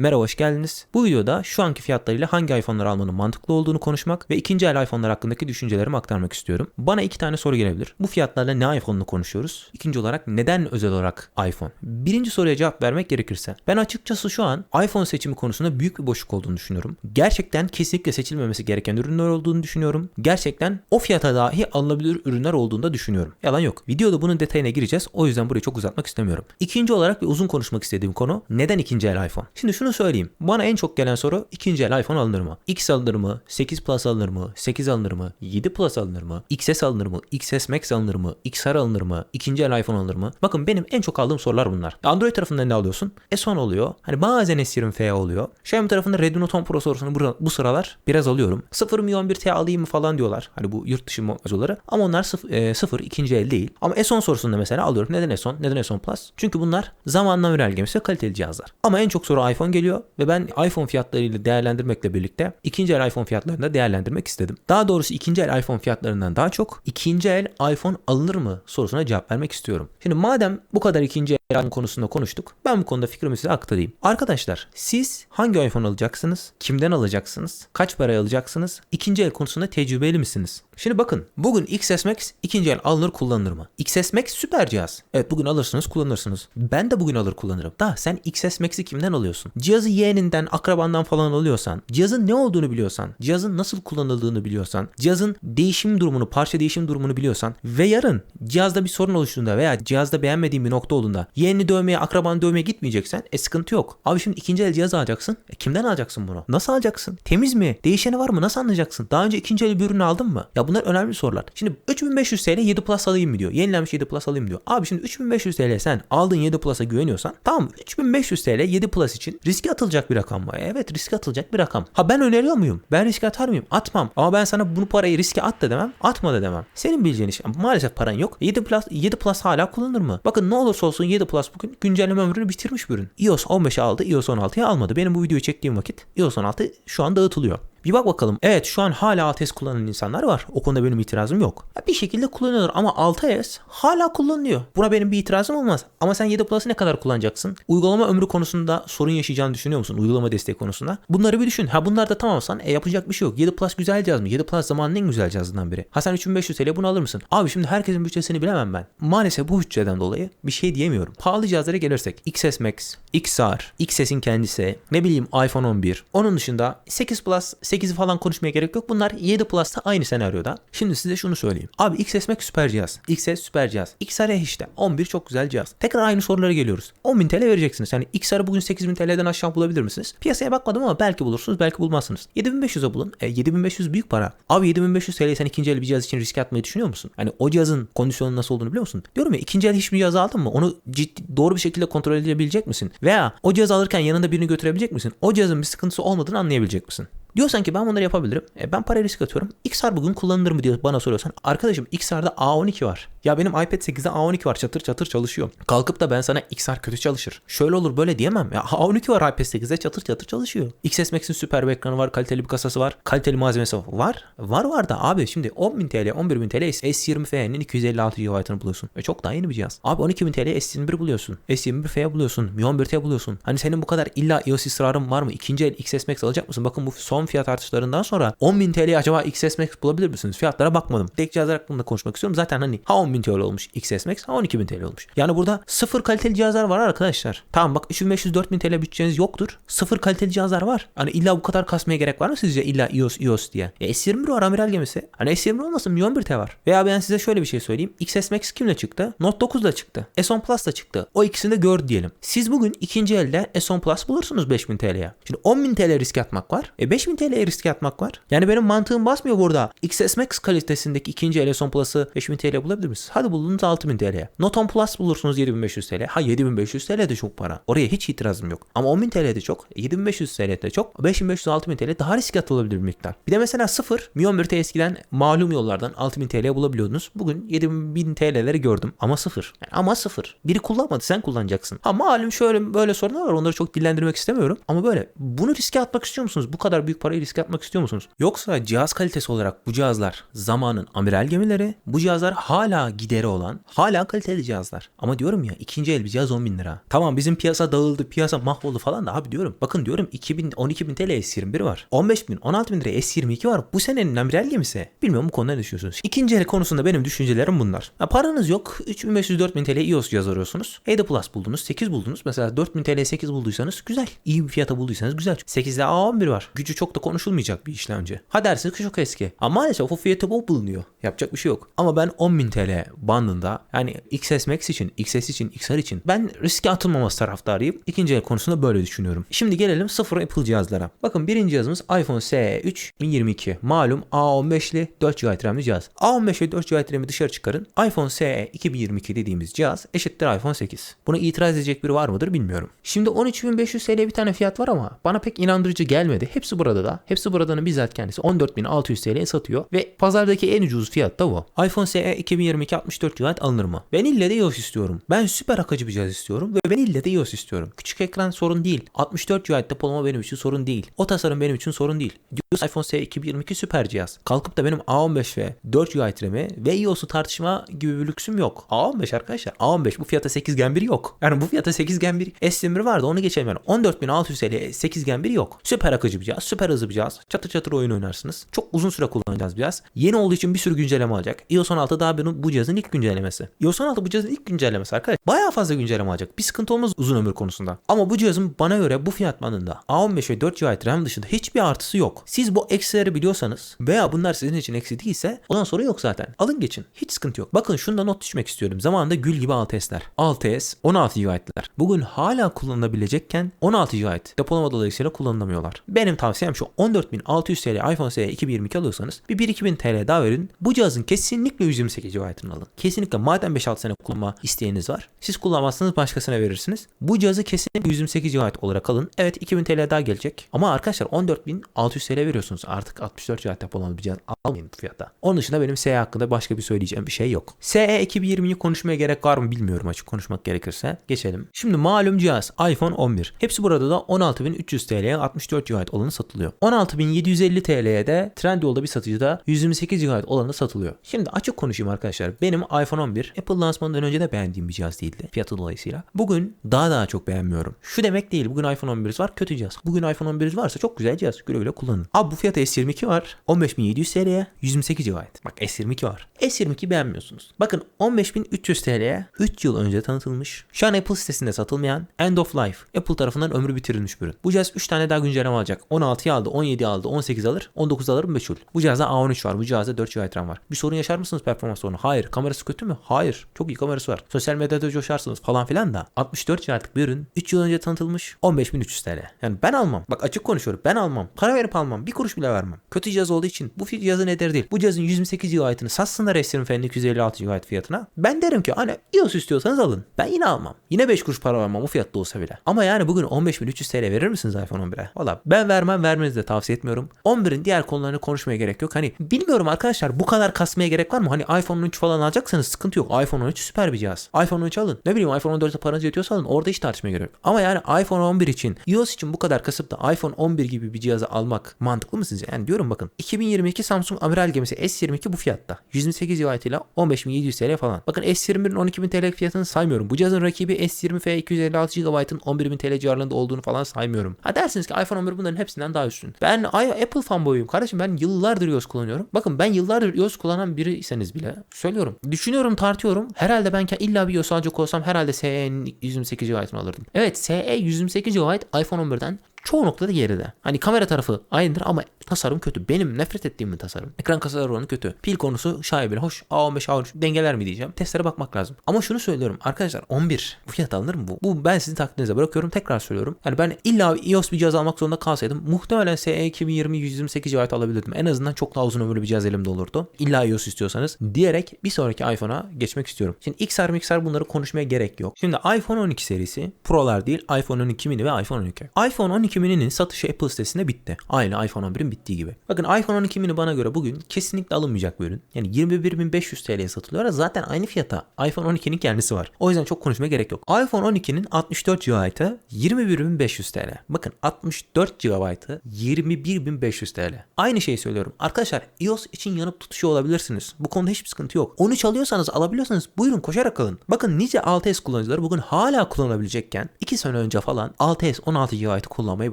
Merhaba hoş geldiniz. Bu videoda şu anki fiyatlarıyla hangi iPhone'ları almanın mantıklı olduğunu konuşmak ve ikinci el iPhone'lar hakkındaki düşüncelerimi aktarmak istiyorum. Bana iki tane soru gelebilir. Bu fiyatlarla ne iPhone'unu konuşuyoruz? İkinci olarak neden özel olarak iPhone? Birinci soruya cevap vermek gerekirse. Ben açıkçası şu an iPhone seçimi konusunda büyük bir boşluk olduğunu düşünüyorum. Gerçekten kesinlikle seçilmemesi gereken ürünler olduğunu düşünüyorum. Gerçekten o fiyata dahi alınabilir ürünler olduğunu da düşünüyorum. Yalan yok. Videoda bunun detayına gireceğiz. O yüzden burayı çok uzatmak istemiyorum. İkinci olarak bir uzun konuşmak istediğim konu neden ikinci el iPhone? Şimdi şunu söyleyeyim. Bana en çok gelen soru ikinci el iPhone alınır mı? X alınır mı? 8 Plus alınır mı? 8 alınır mı? 7 Plus alınır mı? XS alınır mı? XS Max alınır mı? XR alınır mı? İkinci el iPhone alınır mı? Bakın benim en çok aldığım sorular bunlar. Android tarafından ne alıyorsun? S10 oluyor. Hani bazen S20F oluyor. Xiaomi tarafında Redmi Note 10 Pro sorusunu bu, bu sıralar biraz alıyorum. 0 mi 11T alayım mı falan diyorlar. Hani bu yurt dışı modelleri. Ama onlar 0, e, 0 ikinci el değil. Ama S10 sorusunda mesela alıyorum. Neden S10? Neden S10 Plus? Çünkü bunlar zamanla önergemesi gemisi kaliteli cihazlar. Ama en çok soru iPhone geliyor ve ben iPhone fiyatlarıyla değerlendirmekle birlikte ikinci el iPhone fiyatlarını da değerlendirmek istedim. Daha doğrusu ikinci el iPhone fiyatlarından daha çok ikinci el iPhone alınır mı sorusuna cevap vermek istiyorum. Şimdi madem bu kadar ikinci el iPhone konusunda konuştuk ben bu konuda fikrimi size aktarayım. Arkadaşlar siz hangi iPhone alacaksınız? Kimden alacaksınız? Kaç paraya alacaksınız? İkinci el konusunda tecrübeli misiniz? Şimdi bakın bugün XS Max ikinci el alınır kullanılır mı? XS Max süper cihaz. Evet bugün alırsınız kullanırsınız. Ben de bugün alır kullanırım. Da sen XS Max'i kimden alıyorsun? Cihazı yeğeninden, akrabandan falan alıyorsan, cihazın ne olduğunu biliyorsan, cihazın nasıl kullanıldığını biliyorsan, cihazın değişim durumunu, parça değişim durumunu biliyorsan ve yarın cihazda bir sorun oluştuğunda veya cihazda beğenmediğin bir nokta olduğunda yeğenini dövmeye, akrabanı dövmeye gitmeyeceksen e sıkıntı yok. Abi şimdi ikinci el cihaz alacaksın. E kimden alacaksın bunu? Nasıl alacaksın? Temiz mi? Değişeni var mı? Nasıl anlayacaksın? Daha önce ikinci el bir ürünü aldın mı? Ya bunlar önemli sorular. Şimdi 3500 TL 7 Plus alayım mı diyor. Yenilenmiş 7 Plus alayım diyor. Abi şimdi 3500 TL sen aldığın 7 Plus'a güveniyorsan tamam 3500 TL 7 Plus için riske atılacak bir rakam mı? Evet riske atılacak bir rakam. Ha ben öneriyor muyum? Ben riske atar mıyım? Atmam. Ama ben sana bunu parayı riske at da demem. Atma da demem. Senin bileceğin iş. Maalesef paran yok. 7 Plus 7 Plus hala kullanılır mı? Bakın ne olursa olsun 7 Plus bugün güncelleme ömrünü bitirmiş bir ürün. iOS 15'e aldı. iOS 16'ya almadı. Benim bu videoyu çektiğim vakit iOS 16 şu an dağıtılıyor. Bir bak bakalım. Evet şu an hala 6S kullanan insanlar var. O konuda benim itirazım yok. Bir şekilde kullanıyorlar ama 6S hala kullanılıyor. Buna benim bir itirazım olmaz. Ama sen 7 Plus'ı ne kadar kullanacaksın? Uygulama ömrü konusunda sorun yaşayacağını düşünüyor musun? Uygulama desteği konusunda. Bunları bir düşün. Ha bunlar da tamamsan e, yapacak bir şey yok. 7 Plus güzel cihaz mı? 7 Plus zamanın en güzel cihazından biri. Ha sen 3500 TL bunu alır mısın? Abi şimdi herkesin bütçesini bilemem ben. Maalesef bu bütçeden dolayı bir şey diyemiyorum. Pahalı cihazlara gelirsek XS Max, XR, XS'in kendisi, ne bileyim iPhone 11. Onun dışında 8 Plus, 8'i falan konuşmaya gerek yok. Bunlar 7 Plus'ta aynı senaryoda. Şimdi size şunu söyleyeyim. Abi XS Max süper cihaz. XS süper cihaz. XR işte. 11 çok güzel cihaz. Tekrar aynı sorulara geliyoruz. 10.000 TL vereceksiniz. Yani XR'ı bugün 8.000 TL'den aşağı bulabilir misiniz? Piyasaya bakmadım ama belki bulursunuz belki bulmazsınız. 7500'e bulun. E, 7500 büyük para. Abi 7500 TL sen ikinci el bir cihaz için riske atmayı düşünüyor musun? Hani o cihazın kondisyonu nasıl olduğunu biliyor musun? Diyorum ya ikinci el hiçbir cihaz aldın mı? Onu ciddi, doğru bir şekilde kontrol edebilecek misin? Veya o cihaz alırken yanında birini götürebilecek misin? O cihazın bir sıkıntısı olmadığını anlayabilecek misin? Diyorsan ki ben bunları yapabilirim. E, ben para risk atıyorum. XR bugün kullanılır mı diye bana soruyorsan. Arkadaşım XR'da A12 var. Ya benim iPad 8'de A12 var. Çatır çatır çalışıyor. Kalkıp da ben sana XR kötü çalışır. Şöyle olur böyle diyemem. Ya A12 var iPad 8'de çatır çatır çalışıyor. XS Max'in süper bir ekranı var. Kaliteli bir kasası var. Kaliteli malzemesi var. Var var da abi şimdi 10.000 TL 11.000 TL S20F'nin 256 GB'ını buluyorsun. Ve çok daha yeni bir cihaz. Abi 12.000 TL S21 buluyorsun. S21F buluyorsun. Mi 11T buluyorsun. Hani senin bu kadar illa iOS ısrarın var mı? İkinci el XS Max alacak mısın? Bakın bu son fiyat artışlarından sonra 10.000 TL acaba XS Max bulabilir misiniz? Fiyatlara bakmadım. Tek cihazlar hakkında konuşmak istiyorum. Zaten hani ha 10.000 TL olmuş XS Max ha 12.000 TL olmuş. Yani burada sıfır kaliteli cihazlar var arkadaşlar. Tamam bak 3500-4000 TL bütçeniz yoktur. Sıfır kaliteli cihazlar var. Hani illa bu kadar kasmaya gerek var mı sizce? İlla iOS iOS diye. Ya S21 var amiral gemisi. Hani S21 olmasın Mi 11T var. Veya ben size şöyle bir şey söyleyeyim. XS Max kimle çıktı? Note 9 da çıktı. S10 Plus da çıktı. O ikisini de gör diyelim. Siz bugün ikinci elde S10 Plus bulursunuz 5000 TL'ye. Şimdi 10.000 TL risk atmak var. E 5000 TL'ye risk atmak var. Yani benim mantığım basmıyor burada. XS Max kalitesindeki ikinci el S10 Plus'ı 5000 TL bulabilir misiniz? Hadi buldunuz 6000 TL'ye. Note 10 Plus bulursunuz 7500 TL. Ha 7500 TL de çok para. Oraya hiç itirazım yok. Ama 10.000 TL de çok. 7500 TL de çok. 5500-6000 TL daha risk atılabilir bir miktar. Bir de mesela 0 Mi 11T eskiden malum yollardan 6000 TL'ye bulabiliyordunuz. Bugün 7000 TL'leri gördüm ama 0. Yani ama 0. Biri kullanmadı sen kullanacaksın. Ha malum şöyle böyle sorunlar var onları çok dillendirmek istemiyorum. Ama böyle bunu riske atmak istiyor musunuz? Bu kadar büyük büyük parayı riske atmak istiyor musunuz? Yoksa cihaz kalitesi olarak bu cihazlar zamanın amiral gemileri, bu cihazlar hala gideri olan, hala kaliteli cihazlar. Ama diyorum ya ikinci el bir cihaz 10 bin lira. Tamam bizim piyasa dağıldı, piyasa mahvoldu falan da abi diyorum. Bakın diyorum 2000, 12 bin TL S21 var. 15 bin, 16 bin lira S22 var. Bu senenin amiral gemisi. Bilmiyorum bu konuda ne düşünüyorsunuz? İkinci el konusunda benim düşüncelerim bunlar. Ya paranız yok. 3500-4000 TL EOS cihaz arıyorsunuz. 7 Plus buldunuz, 8 buldunuz. Mesela 4000 TL 8 bulduysanız güzel. İyi bir fiyata bulduysanız güzel. 8'de A11 var. Gücü çok da konuşulmayacak bir işlemci. Ha dersiniz ki çok eski. Ama maalesef o fiyatı bu bulunuyor. Yapacak bir şey yok. Ama ben 10.000 TL bandında yani XS Max için, XS için, XR için ben riske atılmaması taraftarıyım. İkinci el konusunda böyle düşünüyorum. Şimdi gelelim sıfır Apple cihazlara. Bakın birinci cihazımız iPhone SE 3 2022. Malum A15'li 4 GB RAM'li cihaz. A15 ve 4 GB RAM'i dışarı çıkarın. iPhone SE 2022 dediğimiz cihaz eşittir iPhone 8. Buna itiraz edecek biri var mıdır bilmiyorum. Şimdi 13.500 TL bir tane fiyat var ama bana pek inandırıcı gelmedi. Hepsi burada da. Hepsi buradanın bizzat kendisi 14.600 TL'ye satıyor ve pazardaki en ucuz fiyat da bu. iPhone SE 2022 64 GB alınır mı? Ben ille de iOS istiyorum. Ben süper akıcı bir cihaz istiyorum ve ben ille de iOS istiyorum. Küçük ekran sorun değil. 64 GB depolama benim için sorun değil. O tasarım benim için sorun değil. İPhone SE 2022 süper cihaz. Kalkıp da benim A15 ve 4 GB RAM'i ve iOS'u tartışma gibi bir lüksüm yok. A15 arkadaşlar. A15 bu fiyata 8 Gen 1 yok. Yani bu fiyata 8 Gen 1 S21 vardı onu geçelim yani. 14.600 TL 8 Gen 1 yok. Süper akıcı bir cihaz. Süper hızlı bir cihaz. Çatır çatır oyun oynarsınız. Çok uzun süre kullanacağız bir cihaz. Yeni olduğu için bir sürü güncelleme alacak. iOS 16 daha bunun, bu cihazın ilk güncellemesi. iOS 16 bu cihazın ilk güncellemesi arkadaşlar. Bayağı fazla güncelleme alacak. Bir sıkıntı olmaz uzun ömür konusunda. Ama bu cihazın bana göre bu fiyat bandında A15 ve 4 GB RAM dışında hiçbir artısı yok. Siz bu eksileri biliyorsanız veya bunlar sizin için eksi değilse ondan sonra yok zaten. Alın geçin. Hiç sıkıntı yok. Bakın şunda not düşmek istiyorum. Zamanında gül gibi 6S'ler. 6S 16 GB'ler. Bugün hala kullanılabilecekken 16 GB depolama dolayısıyla kullanılamıyorlar. Benim tavsiyem şu 14.600 TL iPhone SE 2022 alıyorsanız bir 1-2000 TL daha verin. Bu cihazın kesinlikle 128 GB'ını alın. Kesinlikle madem 5-6 sene kullanma isteğiniz var. Siz kullanmazsanız başkasına verirsiniz. Bu cihazı kesinlikle 128 GB olarak alın. Evet 2000 TL daha gelecek. Ama arkadaşlar 14.600 TL veriyorsunuz. Artık 64 GB depolamalı bir cihaz almayın fiyata. Onun dışında benim SE hakkında başka bir söyleyeceğim bir şey yok. SE 2020'yi konuşmaya gerek var mı bilmiyorum açık konuşmak gerekirse. Geçelim. Şimdi malum cihaz iPhone 11. Hepsi burada da 16.300 TL'ye 64 GB olanı satılıyor. 16.750 TL'ye de Trendyol'da bir satıcıda 128 GB olanı satılıyor. Şimdi açık konuşayım arkadaşlar. Benim iPhone 11 Apple lansmanından önce de beğendiğim bir cihaz değildi. Fiyatı dolayısıyla. Bugün daha daha çok beğenmiyorum. Şu demek değil. Bugün iPhone 11'imiz var kötü cihaz. Bugün iPhone 11'imiz varsa çok güzel cihaz. Güle güle kullanın. Abi bu fiyata S22 var. 15.700 TL'ye 128 GB. Bak S22 var. S22 beğenmiyorsunuz. Bakın 15.300 TL'ye 3 yıl önce tanıtılmış. Şu an Apple sitesinde satılmayan End of Life. Apple tarafından ömrü bitirilmiş bir ürün. Bu cihaz 3 tane daha güncelleme alacak. 16'yı aldı, 17 aldı, 18 alır, 19 alır meçhul. Bu cihazda A13 var. Bu cihazda 4 GB RAM var. Bir sorun yaşar mısınız performans sorunu? Hayır. Kamerası kötü mü? Hayır. Çok iyi kamerası var. Sosyal medyada coşarsınız falan filan da 64 GB'lık bir ürün 3 yıl önce tanıtılmış 15.300 TL. Yani ben almam. Bak açık konuşuyorum. Ben almam. Para verip almam. Bir kuruş bile vermem. Kötü cihaz olduğu için bu cihazın ederi değil. Bu cihazın 128 GB'ını satsınlar S20 Fen'in 256 GB fiyatına. Ben derim ki hani iOS istiyorsanız alın. Ben yine almam. Yine 5 kuruş para vermem o fiyatta olsa bile. Ama yani bugün 15.300 TL verir misiniz iPhone 11'e? Valla ben vermem vermenizi de tavsiye etmiyorum. 11'in diğer konularını konuşmaya gerek yok. Hani bilmiyorum arkadaşlar bu kadar kasmaya gerek var mı? Hani iPhone 13 falan alacaksanız sıkıntı yok. iPhone 13 süper bir cihaz. iPhone 13 alın. Ne bileyim iPhone 14'e paranız yetiyorsa alın. Orada hiç tartışmaya gerek yok. Ama yani iPhone 11 için iOS için bu kadar kasıp da iPhone 11 gibi bir cihazı almak mantıklı mı sizce? Yani diyorum bakın 2022 Samsung amiral gemisi S22 bu fiyatta. 128 GB ile 15.700 TL falan. Bakın S21'in 12.000 TL fiyatını saymıyorum. Bu cihazın rakibi S20F 256 GB'ın 11.000 TL civarlarında olduğunu falan saymıyorum. Ha dersiniz ki iPhone 11 bunların hepsinden daha üstün. Ben Apple fanboyuyum kardeşim. Ben yıllardır iOS kullanıyorum. Bakın ben yıllardır iOS kullanan biriyseniz bile söylüyorum. Düşünüyorum tartıyorum. Herhalde ben illa bir iOS alacak olsam herhalde SE'nin 128 GB'ını alırdım. Evet SE 128 GB iPhone 11'den çoğu noktada geride. Hani kamera tarafı aynıdır ama tasarım kötü. Benim nefret ettiğim bir tasarım. Ekran kasaları oranı kötü. Pil konusu şaibeli. Hoş A15 A13 dengeler mi diyeceğim. Testlere bakmak lazım. Ama şunu söylüyorum arkadaşlar 11 bu fiyat alınır mı bu? Bu ben sizin takdirinize bırakıyorum. Tekrar söylüyorum. Yani ben illa iOS bir cihaz almak zorunda kalsaydım muhtemelen SE 2020 128 GB alabilirdim. En azından çok daha uzun ömürlü bir cihaz elimde olurdu. İlla iOS istiyorsanız diyerek bir sonraki iPhone'a geçmek istiyorum. Şimdi XR MXR bunları konuşmaya gerek yok. Şimdi iPhone 12 serisi Pro'lar değil iPhone 12 mini ve iPhone 12. iPhone 12 12 mini'nin satışı Apple sitesinde bitti. Aynı iPhone 11'in bittiği gibi. Bakın iPhone 12 mini bana göre bugün kesinlikle alınmayacak bir ürün. Yani 21.500 TL'ye satılıyor. Zaten aynı fiyata iPhone 12'nin kendisi var. O yüzden çok konuşmaya gerek yok. iPhone 12'nin 64 GB'ı 21.500 TL. Bakın 64 GB'ı 21.500 TL. Aynı şeyi söylüyorum. Arkadaşlar iOS için yanıp tutuşuyor olabilirsiniz. Bu konuda hiçbir sıkıntı yok. 13 alıyorsanız alabiliyorsanız buyurun koşarak alın. Bakın nice 6S kullanıcıları bugün hala kullanabilecekken 2 sene önce falan 6S 16 GB kullanmayı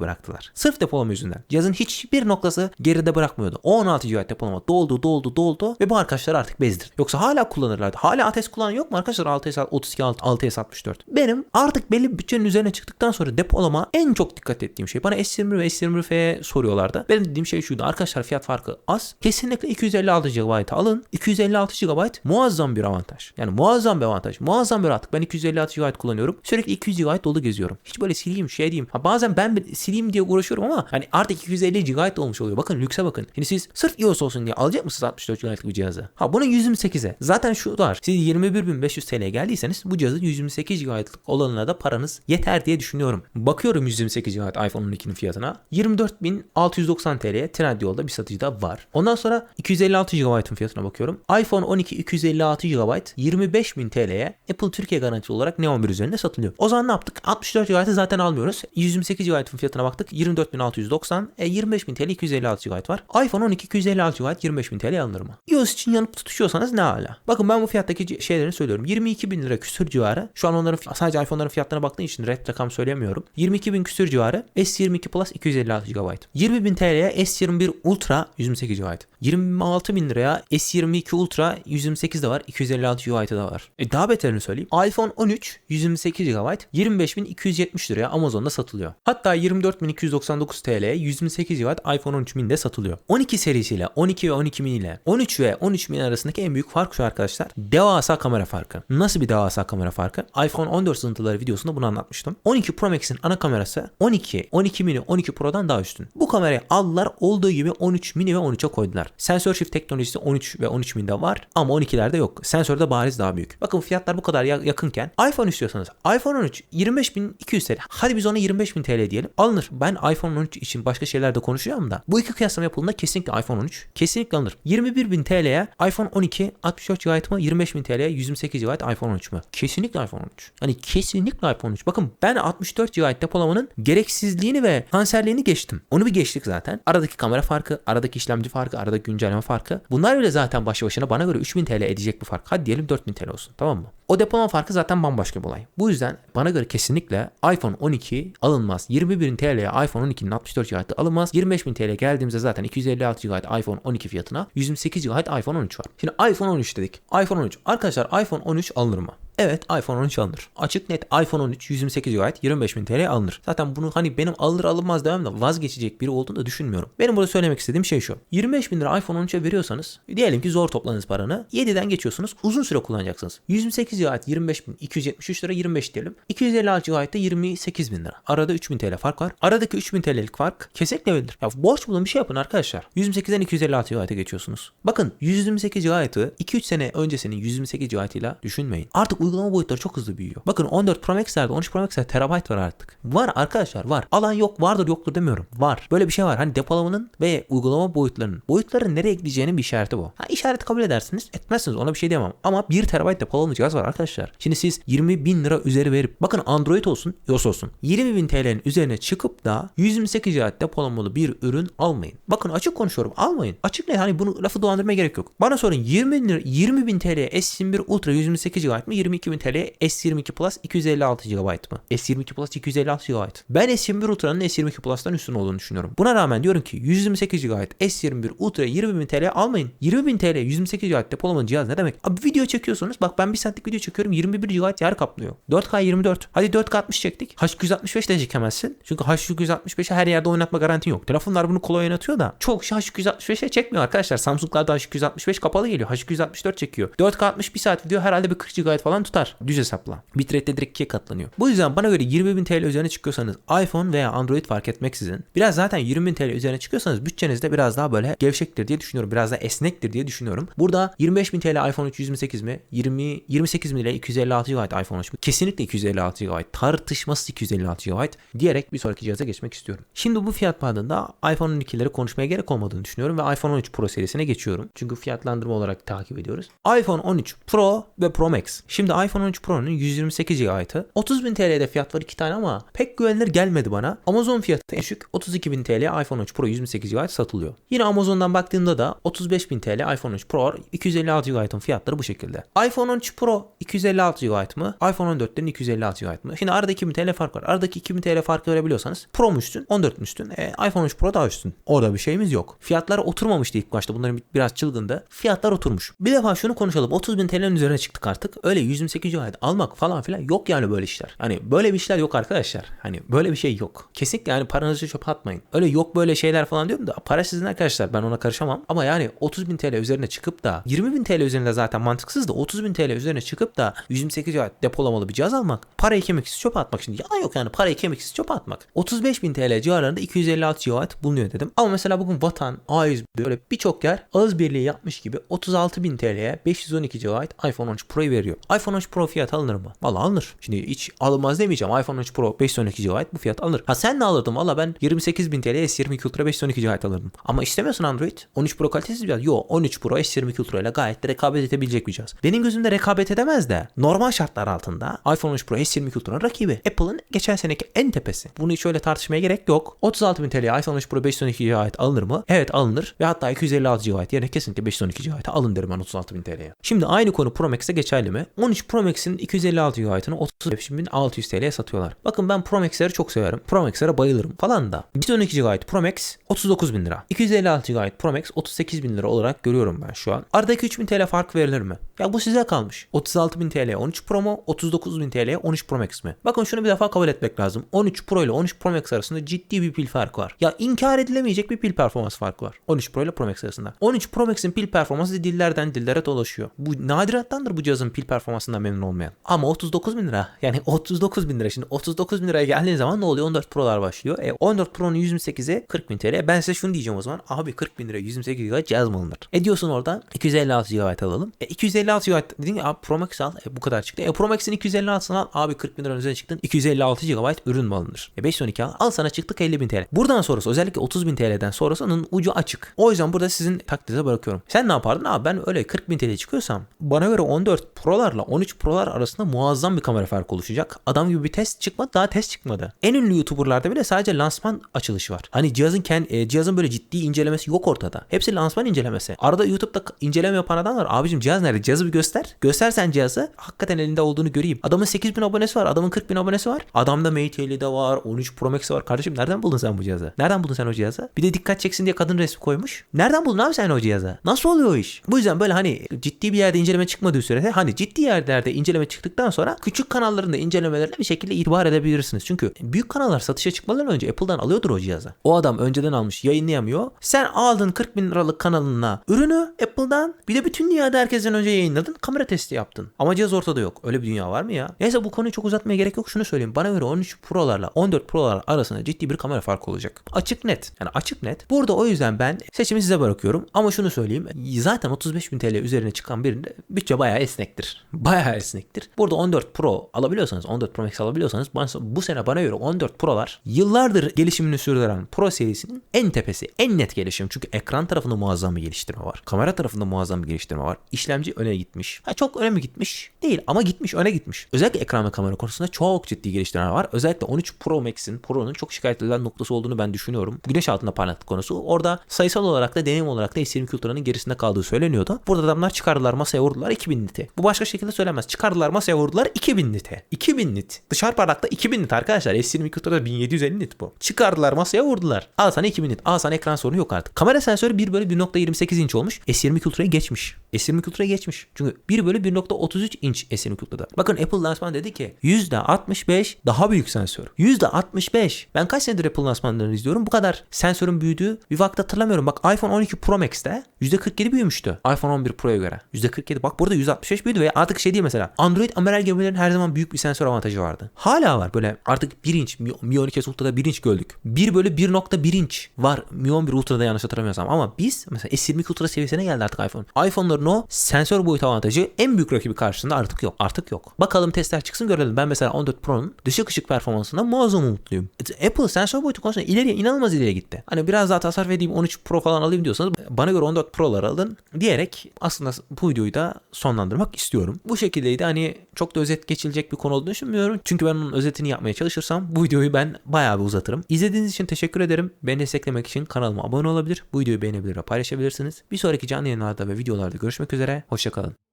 bıraktılar. Sırf depolama yüzünden. Cihazın hiçbir noktası geride bırakmıyordu. O 16 GB depolama doldu doldu doldu ve bu arkadaşlar artık bezdir. Yoksa hala kullanırlardı. Hala 6S kullanan yok mu arkadaşlar? 6S 32 6S 64. Benim artık belli bir bütçenin üzerine çıktıktan sonra depolama en çok dikkat ettiğim şey. Bana S21 ve S21F soruyorlardı. Benim dediğim şey şuydu. Arkadaşlar fiyat farkı az. Kesinlikle 256 GB alın. 256 GB muazzam bir avantaj. Yani muazzam bir avantaj. Muazzam bir rahatlık. Ben 256 GB kullanıyorum. Sürekli 200 GB dolu geziyorum. Hiç böyle sileyim şey diyeyim. Ha bazen ben sileyim diye uğraşıyorum ama hani artık 250 GB olmuş oluyor. Bakın lükse bakın. Hani siz sırf iOS olsun diye alacak mısınız 64 GB'lık bir cihazı? Ha bunu 128'e. Zaten şu var. Siz 21.500 TL'ye geldiyseniz bu cihazın 128 GB'lık olanına da paranız yeter diye düşünüyorum. Bakıyorum 128 GB iPhone 12'nin fiyatına. 24.690 TL'ye Trendyol'da bir satıcıda var. Ondan sonra 256 GB'ın fiyatına bakıyorum. iPhone 12 256 GB 25.000 TL'ye Apple Türkiye garantili olarak Neon 1 üzerinde satılıyor. O zaman ne yaptık? 64 GB'ı zaten almıyoruz. 128 GB'ın fiyatına baktık. 24.690. E 25.000 TL 256 GB var. iPhone 12 256 GB 25.000 TL alınır mı? iOS için yanıp tutuşuyorsanız ne hala? Bakın ben bu fiyattaki şeylerini söylüyorum. 22 bin lira küsür civarı. Şu an onların sadece iPhone'ların fiyatlarına baktığım için red rakam söylemiyorum. 22 bin küsür civarı. S22 Plus 256 GB. 20 bin TL'ye S21 Ultra 128 GB. 26 bin liraya S22 Ultra 128 de var. 256 GB'ı da var. E daha beterini söyleyeyim. iPhone 13 128 GB 25.270 liraya Amazon'da satılıyor. Hatta 24.299 TL'ye 128 GB iPhone 13 mini de satılıyor. 12 serisiyle 12 ve 12 mini ile 13 ve 13 mini arasındaki en büyük fark şu arkadaşlar. Devasa kamera farkı. Nasıl bir devasa kamera farkı? iPhone 14 sızıntıları videosunda bunu anlatmıştım. 12 Pro Max'in ana kamerası 12, 12 mini, 12 Pro'dan daha üstün. Bu kamerayı aldılar olduğu gibi 13 mini ve 13'e koydular. Sensör shift teknolojisi 13 ve 13 mini'de var ama 12'lerde yok. Sensör de bariz daha büyük. Bakın fiyatlar bu kadar yakınken iPhone istiyorsanız iPhone 13 25.200 TL. Hadi biz ona 25.000 TL diyelim. Alınır. Ben iPhone 13 için başka şeyler de konuşuyorum da bu iki kıyaslama yapıldığında kesinlikle iPhone 13 kesinlikle alınır. 21.000 TL'ye iPhone 12 64 GB mı 25.000 TL'ye 128 GB iPhone 13 mü? Kesinlikle iPhone 13. Hani kesinlikle iPhone 13. Bakın ben 64 GB depolamanın gereksizliğini ve kanserliğini geçtim. Onu bir geçtik zaten. Aradaki kamera farkı, aradaki işlemci farkı, aradaki güncelleme farkı. Bunlar bile zaten başlı başına bana göre 3000 TL edecek bir fark. Hadi diyelim 4000 TL olsun tamam mı? O depolama farkı zaten bambaşka bir olay. Bu yüzden bana göre kesinlikle iPhone 12 alınmaz. 21.000 TL'ye iPhone 12'nin 64 GB alınmaz. 25.000 TL geldiğimizde zaten 256 GB iPhone 12 fiyatına 128 GB iPhone 13 var. Şimdi iPhone 13 dedik. iPhone 13. Arkadaşlar iPhone 13 alınır mı? Evet iPhone 13 alınır. Açık net iPhone 13 128 GB 25 bin TL alınır. Zaten bunu hani benim alır alınmaz demem de vazgeçecek biri olduğunu da düşünmüyorum. Benim burada söylemek istediğim şey şu. 25 bin lira iPhone 13'e veriyorsanız diyelim ki zor topladınız paranı. 7'den geçiyorsunuz. Uzun süre kullanacaksınız. 128 GB 25 bin 273 lira 25 diyelim. 256 GB de 28 bin lira. Arada 3000 TL fark var. Aradaki 3000 TL'lik fark kesinlikle verilir. Ya borç bulun bir şey yapın arkadaşlar. 128'den 256 GB'a geçiyorsunuz. Bakın 128 GB'ı 2-3 sene öncesinin 128 GB ile düşünmeyin. Artık uygulama boyutları çok hızlı büyüyor. Bakın 14 Pro Max'lerde 13 Pro Max'lerde terabayt var artık. Var arkadaşlar var. Alan yok vardır yoktur demiyorum. Var. Böyle bir şey var. Hani depolamanın ve uygulama boyutlarının boyutları nereye gideceğinin bir işareti bu. Ha işareti kabul edersiniz etmezsiniz ona bir şey diyemem. Ama 1 terabayt depolama cihaz var arkadaşlar. Şimdi siz 20 bin lira üzeri verip bakın Android olsun iOS olsun 20 bin TL'nin üzerine çıkıp da 128 GB depolamalı bir ürün almayın. Bakın açık konuşuyorum almayın. Açık ne hani bunu lafı dolandırmaya gerek yok. Bana sorun 20 bin, lira, 20 bin TL S21 Ultra 128 GB mı 20 22.000 TL S22 Plus 256 GB mı? S22 Plus 256 GB. Ben S21 Ultra'nın S22 Plus'tan üstün olduğunu düşünüyorum. Buna rağmen diyorum ki 128 GB S21 Ultra 20.000 TL almayın. 20.000 TL 128 GB depolama cihaz ne demek? Abi video çekiyorsunuz. Bak ben 1 saatlik video çekiyorum. 21 GB yer kaplıyor. 4K 24. Hadi 4K 60 çektik. H265 de çekemezsin. Çünkü H265'e her yerde oynatma garantin yok. Telefonlar bunu kolay oynatıyor da çok H265'e çekmiyor arkadaşlar. Samsung'larda H265 kapalı geliyor. H264 çekiyor. 4K 60 1 saat video herhalde bir 40 GB falan tutar. Düz hesapla. Bitrate'de direkt 2'ye katlanıyor. Bu yüzden bana göre 20.000 TL üzerine çıkıyorsanız iPhone veya Android fark etmeksizin biraz zaten 20.000 TL üzerine çıkıyorsanız bütçenizde biraz daha böyle gevşektir diye düşünüyorum. Biraz daha esnektir diye düşünüyorum. Burada 25.000 TL iPhone 3 128 mi? 20 28 bin ile 256 GB iPhone 3 mu? Kesinlikle 256 GB. Tartışmasız 256 GB diyerek bir sonraki cihaza geçmek istiyorum. Şimdi bu fiyat bandında iPhone 12'leri konuşmaya gerek olmadığını düşünüyorum ve iPhone 13 Pro serisine geçiyorum. Çünkü fiyatlandırma olarak takip ediyoruz. iPhone 13 Pro ve Pro Max. Şimdi iPhone 13 Pro'nun 128 GB'ı 30 bin TL'de fiyat var iki tane ama pek güvenilir gelmedi bana. Amazon fiyatı en düşük 32 bin TL iPhone 13 Pro 128 GB satılıyor. Yine Amazon'dan baktığımda da 35 bin TL iPhone 13 Pro 256 GB'ın fiyatları bu şekilde. iPhone 13 Pro 256 GB mı? iPhone 14'lerin 256 GB mı? Şimdi arada 2000 TL fark var. Aradaki 2000 TL farkı görebiliyorsanız Pro mu üstün? 14 mü üstün? E, iPhone 13 Pro daha üstün. Orada bir şeyimiz yok. Fiyatlar oturmamıştı ilk başta. Bunların biraz çılgındı. Fiyatlar oturmuş. Bir defa şunu konuşalım. 30 bin TL'nin üzerine çıktık artık. Öyle 128 GB almak falan filan yok yani böyle işler. Hani böyle bir işler yok arkadaşlar. Hani böyle bir şey yok. Kesinlikle yani paranızı çöpe atmayın. Öyle yok böyle şeyler falan diyorum da para sizin arkadaşlar. Ben ona karışamam. Ama yani 30 bin TL üzerine çıkıp da 20 bin TL üzerinde zaten mantıksız da 30 bin TL üzerine çıkıp da 128 GB depolamalı bir cihaz almak. Parayı kemiksiz çöpe atmak şimdi. Yalan yok yani parayı kemiksiz çöpe atmak. 35 bin TL civarlarında 256 GB bulunuyor dedim. Ama mesela bugün Vatan, A100 böyle birçok yer ağız birliği yapmış gibi 36 bin TL'ye 512 GB iPhone 13 Pro'yu veriyor. iPhone 13 Pro fiyat alınır mı? Valla alınır. Şimdi hiç alınmaz demeyeceğim. iPhone 13 Pro 512 GB bu fiyat alınır. Ha sen ne alırdın? Valla ben 28 bin TL'ye S22 Ultra 512 GB alırdım. Ama istemiyorsun Android. 13 Pro kalitesiz bir cihaz. Yo 13 Pro S22 Ultra ile gayet de rekabet edebilecek bir cihaz. Benim gözümde rekabet edemez de normal şartlar altında iPhone 13 Pro S22 Ultra'nın rakibi. Apple'ın geçen seneki en tepesi. Bunu hiç öyle tartışmaya gerek yok. 36 bin TL'ye iPhone 13 Pro 512 GB alınır mı? Evet alınır. Ve hatta 256 GB yerine kesinlikle 512 GB alın derim ben 36 bin TL'ye. Şimdi aynı konu Pro Max'e geçerli mi? 13 Pro Max'in 256 GB'ını 35.600 TL'ye satıyorlar. Bakın ben Pro Max'leri çok severim. Pro Max'lere bayılırım falan da. 112 GB Pro Max 39 bin lira. 256 GB Pro Max 38 bin lira olarak görüyorum ben şu an. Aradaki 3000 TL fark verilir mi? Ya bu size kalmış. 36 bin TL 13 Pro mu? 39 bin TL 13 Pro Max mi? Bakın şunu bir defa kabul etmek lazım. 13 Pro ile 13 Pro Max arasında ciddi bir pil farkı var. Ya inkar edilemeyecek bir pil performans farkı var. 13 Pro ile Pro Max arasında. 13 Pro Max'in pil performansı dillerden dillere dolaşıyor. Bu nadirattandır bu cihazın pil performansından memnun olmayan. Ama 39 bin lira. Yani 39 bin lira. Şimdi 39 bin liraya geldiğin zaman ne oluyor? 14 Pro'lar başlıyor. E 14 Pro'nun 128'i 40 bin TL. Ben size şunu diyeceğim o zaman. Abi 40 bin lira 128 GB cihaz mı alınır? E diyorsun oradan 256 GB alalım. E 256 GB dedin ki abi Pro Max al. E bu kadar çıktı. E Pro Max'in 256'sını al. Abi 40 bin liranın üzerine çıktın. 256 GB ürün mü alınır? E 512 al. Al sana çıktık 50 bin TL. Buradan sonrası özellikle 30 bin TL'den sonrasının ucu açık. O yüzden burada sizin takdirinize bırakıyorum. Sen ne yapardın? Abi ben öyle 40 bin TL çıkıyorsam bana göre 14 Pro'larla 13 Pro'lar arasında muazzam bir kamera farkı oluşacak. Adam gibi bir test çıkmadı daha test çıkmadı. En ünlü YouTuber'larda bile sadece lansman açılışı var. Hani cihazın kendi, e, cihazın böyle ciddi incelemesi yok ortada. Hepsi lansman incelemesi. Arada YouTube'da inceleme yapan adam var. Abicim cihaz nerede? Cihazı bir göster. Göstersen cihazı hakikaten elinde olduğunu göreyim. Adamın 8000 abonesi var. Adamın 40 bin abonesi var. Adamda Mate 50'de var. 13 Pro Max var. Kardeşim nereden buldun sen bu cihazı? Nereden buldun sen o cihazı? Bir de dikkat çeksin diye kadın resmi koymuş. Nereden buldun abi sen o cihazı? Nasıl oluyor o iş? Bu yüzden böyle hani ciddi bir yerde inceleme çıkmadığı sürede hani ciddi yerlerde inceleme çıktıktan sonra küçük kanalların da incelemelerine bir şekilde itibar edebilirsiniz. Çünkü büyük kanallar satışa çıkmadan önce Apple'dan alıyordur o cihazı. O adam önceden almış yayınlayamıyor. Sen aldın 40 bin liralık kanalına ürünü Apple'dan bir de bütün dünyada herkesten önce yayınladın. Kamera testi yaptın. Ama cihaz ortada yok. Öyle bir dünya var mı ya? Neyse bu konuyu çok uzatmaya gerek yok. Şunu söyleyeyim. Bana göre 13 Pro'larla 14 Pro'lar arasında ciddi bir kamera farkı olacak. Açık net. Yani açık net. Burada o yüzden ben seçimi size bırakıyorum. Ama şunu söyleyeyim. Zaten 35 bin TL üzerine çıkan birinde bütçe bayağı esnektir. Bayağı esnektir. Burada 14 Pro alabiliyorsanız 14 Pro Max alabiliyorsanız bu sene bana göre 14 Pro'lar yıllardır gelişimini sürdüren Pro serisinin en tepesi, en net gelişim. Çünkü ekran tarafında muazzam bir geliştirme var. Kamera tarafında muazzam bir geliştirme var. İşlemci öne gitmiş. Ha, çok öne mi gitmiş? Değil ama gitmiş, öne gitmiş. Özellikle ekran ve kamera konusunda çok ciddi geliştirme var. Özellikle 13 Pro Max'in, Pro'nun çok şikayet edilen noktası olduğunu ben düşünüyorum. Güneş altında parlaklık konusu. Orada sayısal olarak da deneyim olarak da S22 Ultra'nın gerisinde kaldığı söyleniyordu. Burada adamlar çıkardılar masaya vurdular 2000 niti. Bu başka şekilde söylemez. Çıkardılar masaya vurdular 2000 nite. 2000 nit. Dışarı parlakta 2000 nit arkadaşlar. S22 Ultra'da 1750 nit bu. Çıkardılar masaya vurdular. Al sana 2000 nit. Al sana ekran sorunu yok artık. Kamera sensörü 1 bölü 1.28 inç olmuş. S22 Ultra'yı geçmiş. S22 Ultra geçmiş. Çünkü 1 bölü 1.33 inç S22 Ultra'da. Bakın Apple lansman dedi ki %65 daha büyük sensör. %65. Ben kaç senedir Apple lansmanlarını izliyorum. Bu kadar sensörün büyüdüğü bir vakit hatırlamıyorum. Bak iPhone 12 Pro Max'te %47 büyümüştü. iPhone 11 Pro'ya göre. %47. Bak burada %65 büyüdü ve artık şey değil mesela. Android amiral gemilerin her zaman büyük bir sensör avantajı vardı. Hala var böyle artık 1 inç. Mi Mi 12 Ultra'da 1 inç gördük. 1 bölü 1.1 inç var Mi 11 Ultra'da yanlış hatırlamıyorsam. Ama biz mesela S22 Ultra seviyesine geldi artık iPhone. iPhone'ların o sensör boyutu avantajı en büyük rakibi karşısında artık yok. Artık yok. Bakalım testler çıksın görelim. Ben mesela 14 Pro'nun dışık ışık performansından muazzam umutluyum. Apple sensör boyutu konusunda ileriye inanılmaz ileriye gitti. Hani biraz daha tasarruf edeyim 13 Pro falan alayım diyorsanız bana göre 14 Pro'lar alın diyerek aslında bu videoyu da sonlandırmak istiyorum. Bu şekildeydi. Hani çok da özet geçilecek bir konu olduğunu düşünmüyorum. Çünkü ben onun özetini yapmaya çalışırsam bu videoyu ben bayağı bir uzatırım. İzlediğiniz için teşekkür ederim. Beni desteklemek için kanalıma abone olabilir. Bu videoyu beğenebilir ve paylaşabilirsiniz. Bir sonraki canlı yayınlarda ve videolarda görüşmek üzere. Hoşçakalın.